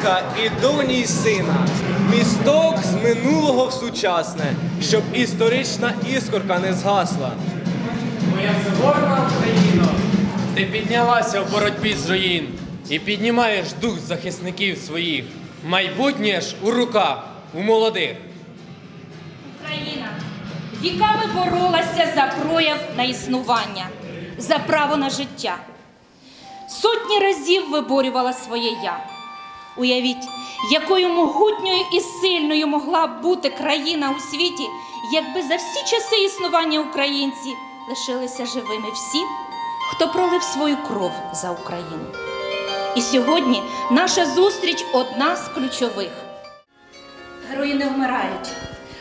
Україна, місток з минулого в сучасне, щоб історична іскорка не згасла. Моя соборна Україно, ти піднялася в боротьбі з руїн і піднімаєш дух захисників своїх. Майбутнє ж у руках, у молодих. Україна віками боролася за прояв на існування, за право на життя. Сотні разів виборювала своє я. Уявіть, якою могутньою і сильною могла б бути країна у світі, якби за всі часи існування українці лишилися живими всі, хто пролив свою кров за Україну. І сьогодні наша зустріч одна з ключових. Герої не вмирають.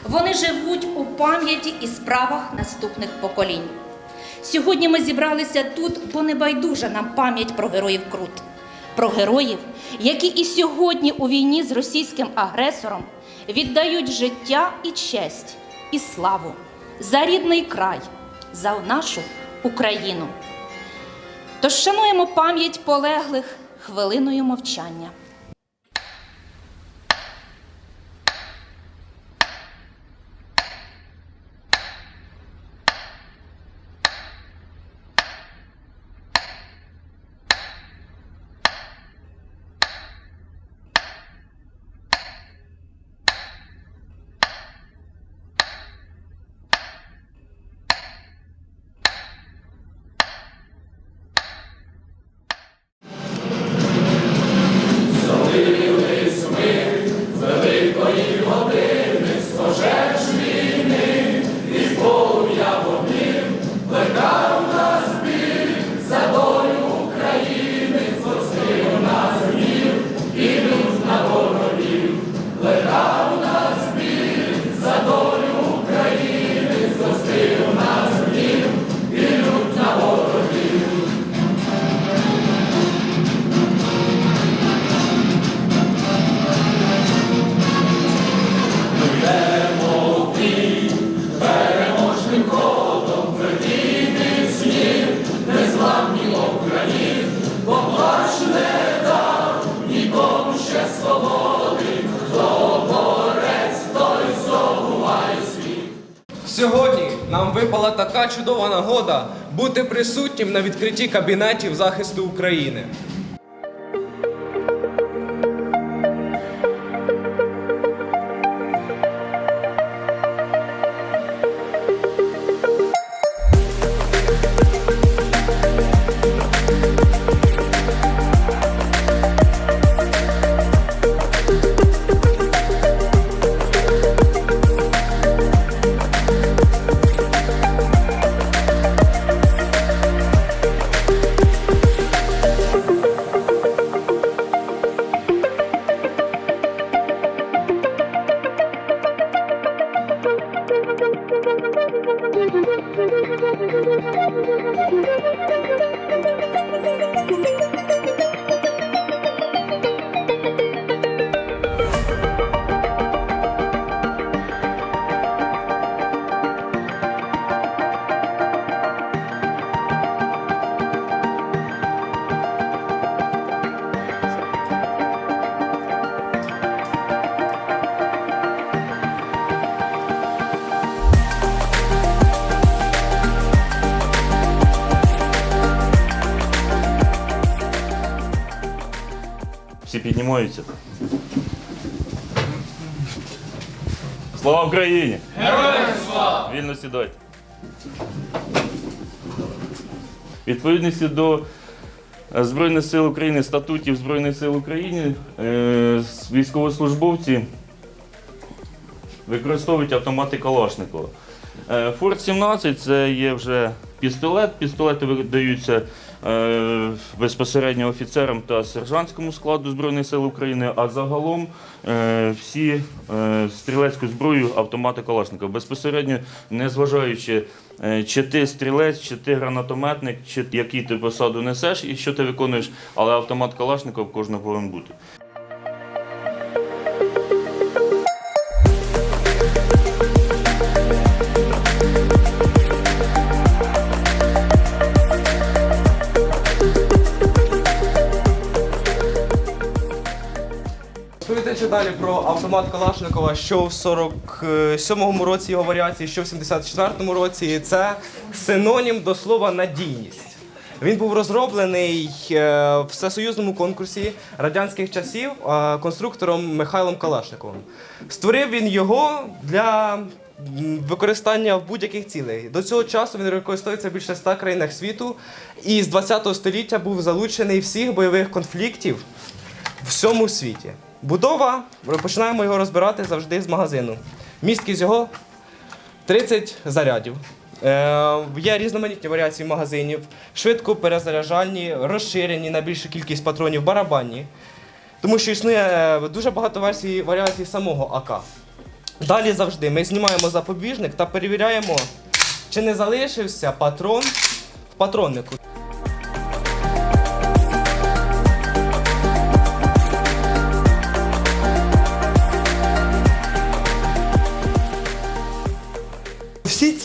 Вони живуть у пам'яті і справах наступних поколінь. Сьогодні ми зібралися тут, бо не байдужа нам пам'ять про героїв Крут, про героїв, які і сьогодні у війні з російським агресором віддають життя і честь, і славу за рідний край, за нашу Україну. Тож шануємо пам'ять полеглих хвилиною мовчання. Така чудова нагода бути присутнім на відкритті кабінетів захисту України. Всі. Слава Україні! Героям слава! Вільно сідайте. Відповідності до е, Збройних сил України, статутів Збройних сил України, е, військовослужбовці використовують автомати Калашникова. Е, Форт 17 це є вже пістолет. Пістолети видаються е, безпосередньо офіцерам та сержантському складу Збройних сил України, а загалом е, всі е, стрілецьку зброю автомати Калашникова. Безпосередньо, незважаючи, е, чи ти стрілець, чи ти гранатометник, чи який ти посаду несеш і що ти виконуєш, але автомат Калашникова в кожного повинен бути. Далі про автомат Калашникова, що в 47-му році його варіації, що в 74-му році. Це синонім до слова надійність. Він був розроблений е, в всесоюзному конкурсі радянських часів е, конструктором Михайлом Калашниковим. Створив він його для використання в будь-яких цілей. До цього часу він використовується в більше ста країнах світу і з 20 століття був залучений всіх бойових конфліктів в всьому світі. Будова, починаємо його розбирати завжди з магазину. Місткість його 30 зарядів. Е, є різноманітні варіації магазинів, швидко перезаряджальні, розширені на більшу кількість патронів, барабанні. Тому що існує е, дуже багато версій варіацій самого АК. Далі завжди ми знімаємо запобіжник та перевіряємо, чи не залишився патрон в патроннику.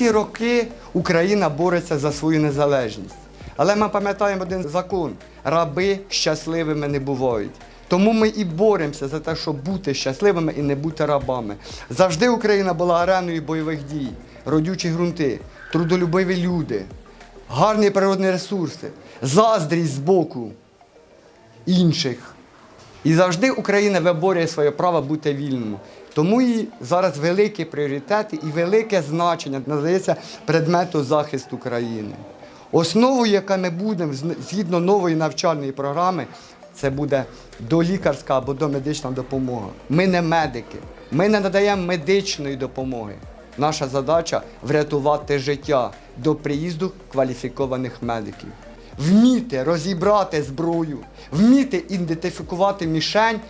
Ці роки Україна бореться за свою незалежність. Але ми пам'ятаємо один закон: раби щасливими не бувають. Тому ми і боремося за те, щоб бути щасливими і не бути рабами. Завжди Україна була ареною бойових дій, родючі ґрунти, трудолюбиві люди, гарні природні ресурси, заздрість з боку інших. І завжди Україна виборює своє право бути вільною. Тому і зараз великі пріоритети і велике значення надається предмету захисту країни. Основою, яка ми будемо згідно нової навчальної програми, це буде долікарська або домедична допомога. Ми не медики, ми не надаємо медичної допомоги. Наша задача врятувати життя до приїзду кваліфікованих медиків. Вміти розібрати зброю, вміти ідентифікувати мішень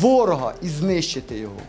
ворога і знищити його.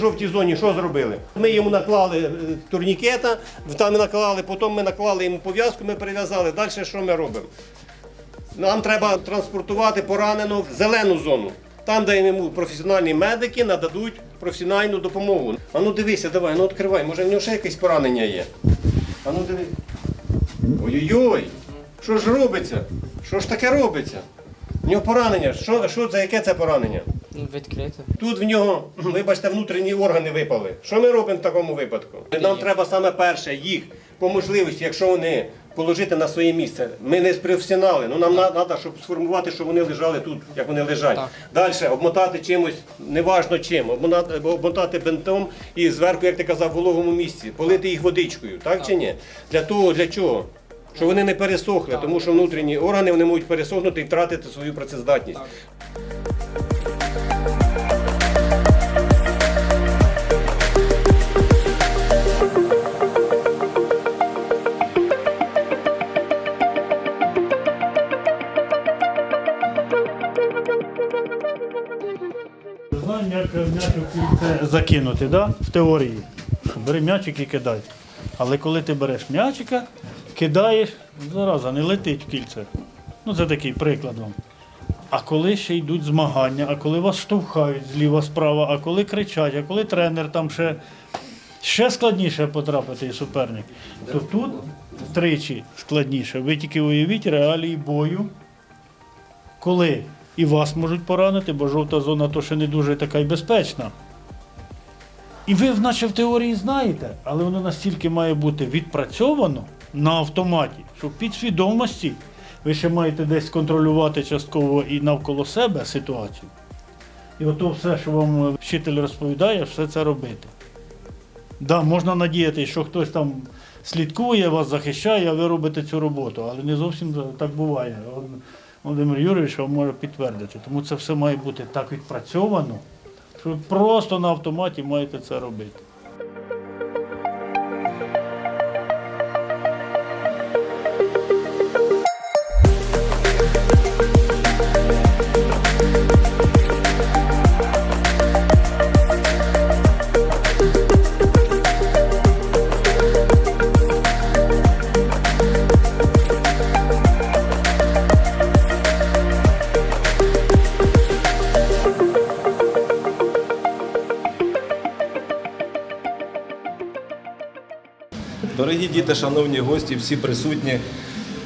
Жовтій зоні що зробили? Ми йому наклали е, турнікета, там наклали, потім ми наклали йому пов'язку, ми перев'язали. Далі що ми робимо? Нам треба транспортувати пораненого в зелену зону. Там, де йому професіональні медики нададуть професіональну допомогу. А ну дивися, давай, ну відкривай, може в нього ще якесь поранення є. А ну диви. Ой-ой-ой! Що ж робиться? Що ж таке робиться? В нього поранення. Що, що за яке це поранення? Відкрито. Тут в нього, вибачте, внутрішні органи випали. Що ми робимо в такому випадку? Нам треба саме перше їх по можливості, якщо вони положити на своє місце. Ми не професіонали, ну нам треба, щоб сформувати, щоб вони лежали тут, як вони лежать. Далі обмотати чимось, неважно чим, обмотати, обмотати бинтом і зверху, як ти казав, в вологому місці, полити їх водичкою, так, чи ні? Для того, для чого? Щоб вони не пересохли, тому що внутрішні органи вони можуть пересохнути і втратити свою працездатність. Закинути, да? в теорії. Бери м'ячик і кидай. Але коли ти береш м'ячика, кидаєш, зараза, не летить в кільце. Ну, це такий приклад вам. А коли ще йдуть змагання, а коли вас штовхають зліва справа, а коли кричать, а коли тренер там ще, ще складніше потрапити і суперник, то тут втричі складніше. Ви тільки уявіть реалії бою, коли і вас можуть поранити, бо жовта зона то ще не дуже така й безпечна. І ви, наче в теорії знаєте, але воно настільки має бути відпрацьовано на автоматі, що в підсвідомості ви ще маєте десь контролювати частково і навколо себе ситуацію. І ото все, що вам вчитель розповідає, все це робити. Да, можна надіятися, що хтось там слідкує, вас захищає, а ви робите цю роботу. Але не зовсім так буває. Володимир Юрійович вам може підтвердити. Тому це все має бути так відпрацьовано, ви просто на автоматі маєте це робити. Діти, шановні гості, всі присутні.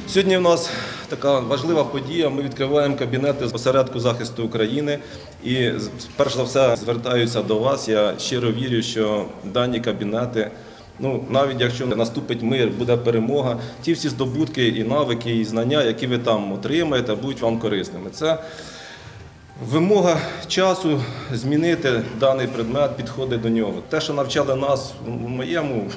Сьогодні в нас така важлива подія. Ми відкриваємо кабінети з осередку захисту України. І перш за все звертаюся до вас. Я щиро вірю, що дані кабінети, ну навіть якщо наступить мир, буде перемога, ті всі здобутки і навики, і знання, які ви там отримаєте, будуть вам корисними. Це Вимога часу змінити даний предмет, підходи до нього. Те, що навчали нас в моєму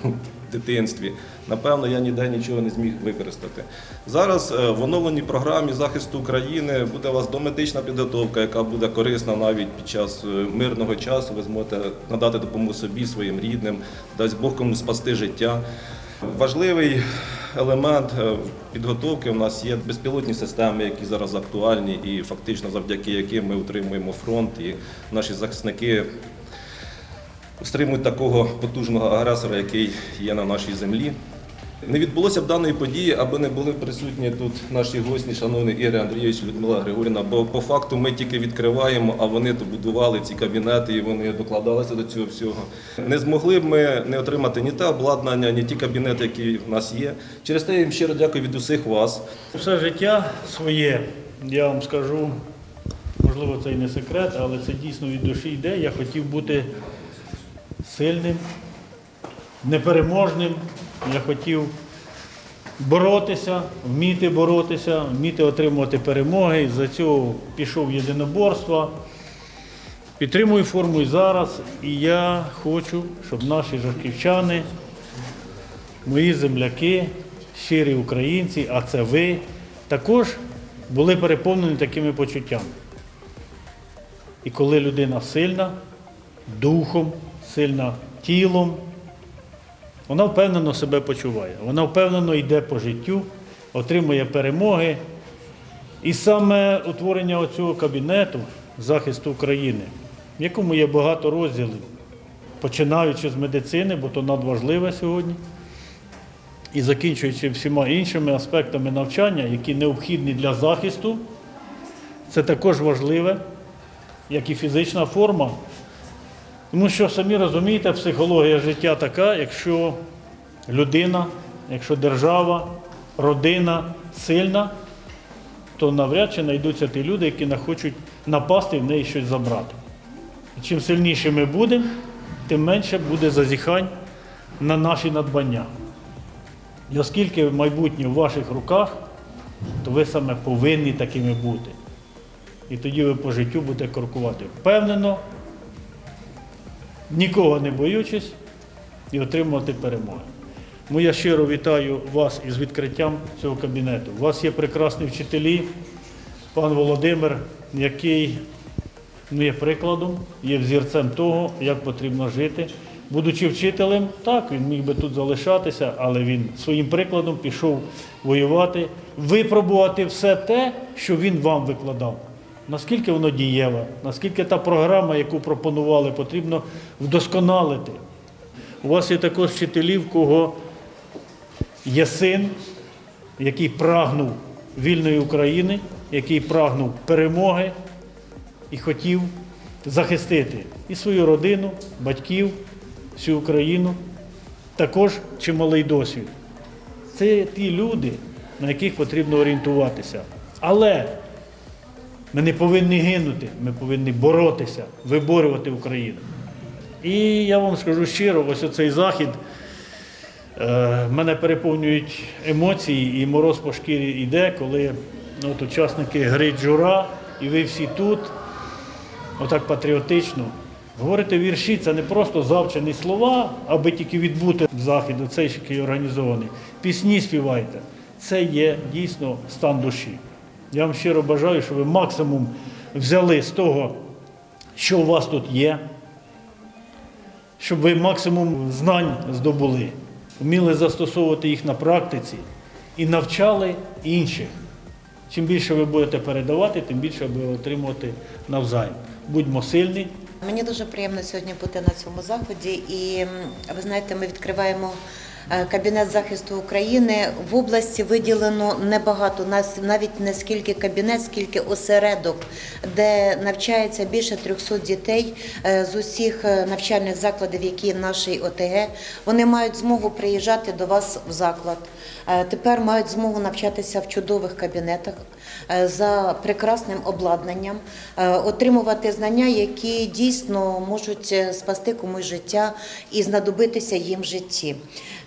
дитинстві, напевно, я ніде нічого не зміг використати. Зараз е, в оновленій програмі захисту України буде у вас домедична підготовка, яка буде корисна навіть під час е, мирного часу. Ви зможете надати допомогу собі, своїм рідним, дасть Бог комусь спасти життя. Важливий елемент е, підготовки у нас є безпілотні системи, які зараз актуальні, і фактично завдяки яким ми утримуємо фронт, і наші захисники стримують такого потужного агресора, який є на нашій землі. Не відбулося б даної події, аби не були присутні тут наші гості, шановний Ігор Андрійович, Людмила Григорівна. Бо по факту ми тільки відкриваємо, а вони то будували ці кабінети і вони докладалися до цього всього. Не змогли б ми не отримати ні те обладнання, ні ті кабінети, які в нас є. Через те я їм щиро дякую від усіх вас. Все життя своє, я вам скажу, можливо, це і не секрет, але це дійсно від душі йде. Я хотів бути сильним, непереможним. Я хотів боротися, вміти боротися, вміти отримувати перемоги. І за цього пішов в єдиноборство. Підтримую форму і зараз. І я хочу, щоб наші жарківчани мої земляки, щирі українці, а це ви, також були переповнені такими почуттями. І коли людина сильна, духом, сильна тілом, вона впевнено себе почуває, вона впевнено йде по життю, отримує перемоги. І саме утворення цього кабінету захисту України, в якому є багато розділів, починаючи з медицини, бо то надважливе сьогодні і закінчуючи всіма іншими аспектами навчання, які необхідні для захисту, це також важливе, як і фізична форма. Тому що самі розумієте, психологія життя така, якщо людина, якщо держава, родина сильна, то навряд чи знайдуться ті люди, які не хочуть напасти в неї щось забрати. І чим сильніше ми будемо, тим менше буде зазіхань на наші надбання. І оскільки майбутнє в ваших руках, то ви саме повинні такими бути. І тоді ви по життю будете крокувати впевнено, нікого не боючись і отримувати перемоги. Тому я щиро вітаю вас із відкриттям цього кабінету. У вас є прекрасні вчителі, пан Володимир, який ну, є прикладом, є взірцем того, як потрібно жити. Будучи вчителем, так, він міг би тут залишатися, але він своїм прикладом пішов воювати, випробувати все те, що він вам викладав. Наскільки воно дієве, наскільки та програма, яку пропонували, потрібно вдосконалити. У вас є також вчителі, в кого є син, який прагнув вільної України, який прагнув перемоги і хотів захистити і свою родину, батьків, всю Україну, також чималий досвід. Це ті люди, на яких потрібно орієнтуватися. Але ми не повинні гинути, ми повинні боротися, виборювати Україну. І я вам скажу щиро, ось оцей захід. Е, Мене переповнюють емоції, і мороз по шкірі йде, коли ну, от учасники гри Джура, і ви всі тут, отак патріотично, Говорити вірші це не просто завчені слова, аби тільки відбути захід, оцей який організований. Пісні співайте. Це є дійсно стан душі. Я вам щиро бажаю, щоб ви максимум взяли з того, що у вас тут є, щоб ви максимум знань здобули, вміли застосовувати їх на практиці і навчали інших. Чим більше ви будете передавати, тим більше ви отримувати навзаєм. Будьмо сильні. Мені дуже приємно сьогодні бути на цьому заході. І ви знаєте, ми відкриваємо кабінет захисту України. В області виділено небагато, навіть не скільки кабінет, скільки осередок, де навчається більше 300 дітей е, з усіх е, навчальних закладів, які в нашій ОТГ. Вони мають змогу приїжджати до вас в заклад. Е, Тепер мають змогу навчатися в чудових кабінетах е, за прекрасним обладнанням, е, отримувати знання, які дійсно можуть е, спасти комусь життя і знадобитися їм в житті.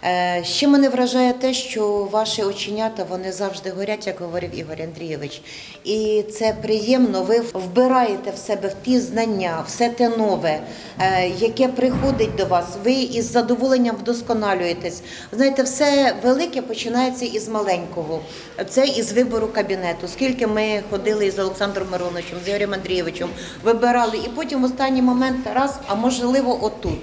Е, Ще мене вражає те, що ваші оченята вони завжди горять, як говорив Ігор Андрійович. І це приємно. Ви вбираєте в себе в ті знання, все те нове, е, яке приходить до вас. Ви із задоволенням вдосконалюєтесь. Знаєте, все велике починається із маленького. Це із вибору кабінету. Скільки ми ходили із Олександром Мироновичем, з Ігорем Андрійовичем, вибирали, і потім в останній момент раз, а можливо, отут.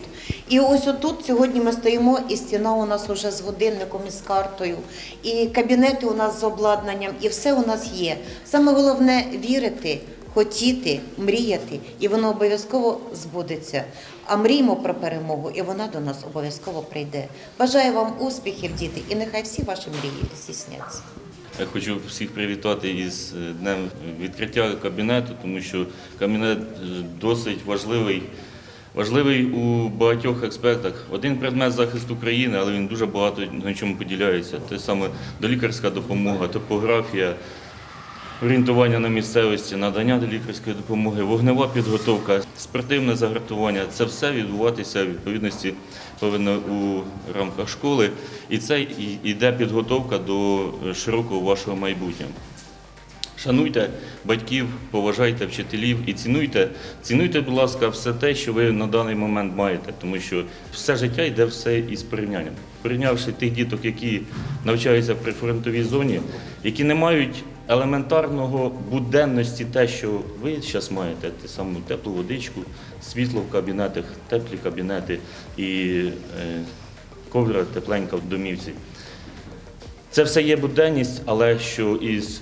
І ось отут сьогодні ми стоїмо, і стіна у нас уже з годинником і з картою, і кабінети у нас з обладнанням, і все у нас є. Саме головне вірити, хотіти, мріяти, і воно обов'язково збудеться. А мріємо про перемогу, і вона до нас обов'язково прийде. Бажаю вам успіхів, діти, і нехай всі ваші мрії здійсняться. Я хочу всіх привітати із е, днем відкриття кабінету, тому що кабінет е, досить важливий. Важливий у багатьох аспектах. Один предмет захисту країни, але він дуже багато на чому поділяється. Те саме долікарська допомога, топографія, орієнтування на місцевості, надання лікарської допомоги, вогнева підготовка, спортивне загартування це все відбуватися в відповідності повинно у рамках школи. І це йде підготовка до широкого вашого майбутнього. Шануйте батьків, поважайте вчителів і цінуйте, цінуйте, будь ласка, все те, що ви на даний момент маєте, тому що все життя йде все із порівнянням. Порівнявши тих діток, які навчаються при фронтовій зоні, які не мають елементарного буденності, те, що ви зараз маєте, те саму теплу водичку, світло в кабінетах, теплі кабінети і е, ковдра тепленька в домівці. Це все є буденність, але що із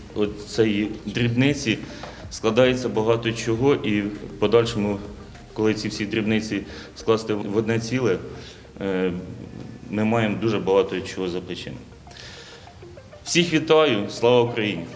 цієї дрібниці складається багато чого, і в подальшому, коли ці всі дрібниці скласти в одне ціле, е, ми маємо дуже багато чого за плечима. Всіх вітаю, слава Україні!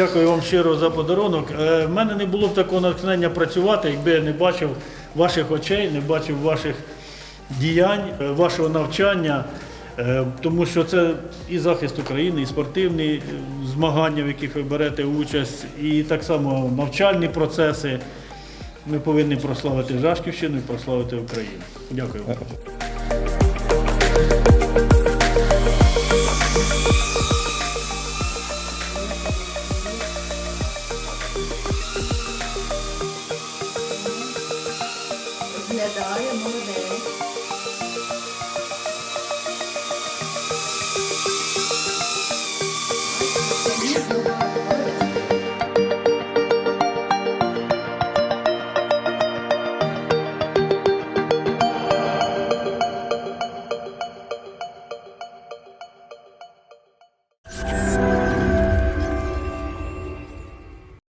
Дякую вам щиро за подарунок. Е, В мене не було б такого натхнення працювати, якби я не бачив ваших очей, не бачив ваших діянь, е, вашого навчання, Е, тому що це і захист України, і спортивні е, змагання, в яких ви берете участь, і так само навчальні процеси. Ми повинні прославити Жашківщину і прославити Україну. Дякую